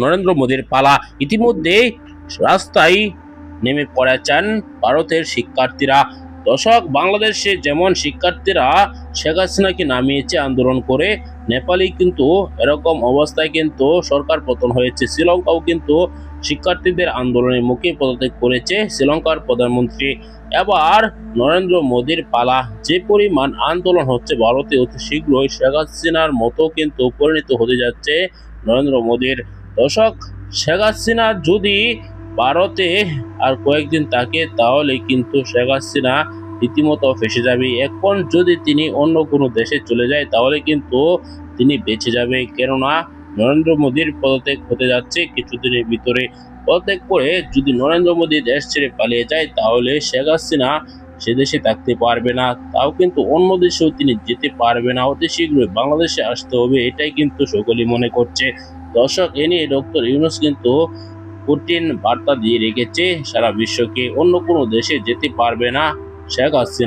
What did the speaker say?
নরেন্দ্র মোদীর পালা। ইতিমধ্যে রাস্তায় নেমে পড়েছেন ভারতের শিক্ষার্থীরা। দর্শক, বাংলাদেশে যেমন শিক্ষার্থীরা শেখ হাসিনাকে নামিয়েছে আন্দোলন করে নেপালে কিন্তু এরকম অবস্থায় কিন্তু সরকার পতন হয়েছে। শ্রীলঙ্কাও কিন্তু শিক্ষার্থীদের আন্দোলনের মুখে পদত্যাগ করেছে শ্রীলঙ্কার প্রধানমন্ত্রী। এবার নরেন্দ্র মোদীর পালা যে পরিমাণ আন্দোলন হচ্ছে ভারতে অতি শীঘ্রই শেখ হাসিনার মতো কিন্তু পরিণত হতে যাচ্ছে নরেন্দ্র মোদীর দর্শক, শেখ হাসিনা যদি ভারতে আর কয়েকদিন থাকে, তাহলে কিন্তু শেখ হাসিনা রীতিমতো ফেসে যাবে। এখন যদি তিনি অন্য কোনো দেশে চলে যায়, তাহলে কিন্তু তিনি বেঁচে যাবে। কেননা, নরেন্দ্র মোদীর পদত্যাগ হতে যাচ্ছে কিছুদিনের ভিতরে। পদত্যাগ করে যদি নরেন্দ্র মোদী দেশ ছেড়ে পালিয়ে যায়, তাহলে শেখ হাসিনা সে দেশে থাকতে পারবে না। তাও কিন্তু অন্য দেশেও তিনি যেতে পারবে না। অতি শীঘ্রই বাংলাদেশে আসতে হবে, এটাই কিন্তু সকলেই মনে করছে। দর্শক, এ নিয়ে ডক্টর ইউনুস কিন্তু কঠিন বার্তা দিয়ে রেখেছে, সারা বিশ্বকে অন্য কোনো দেশে যেতে পারবে না, শেখ হাসিনা।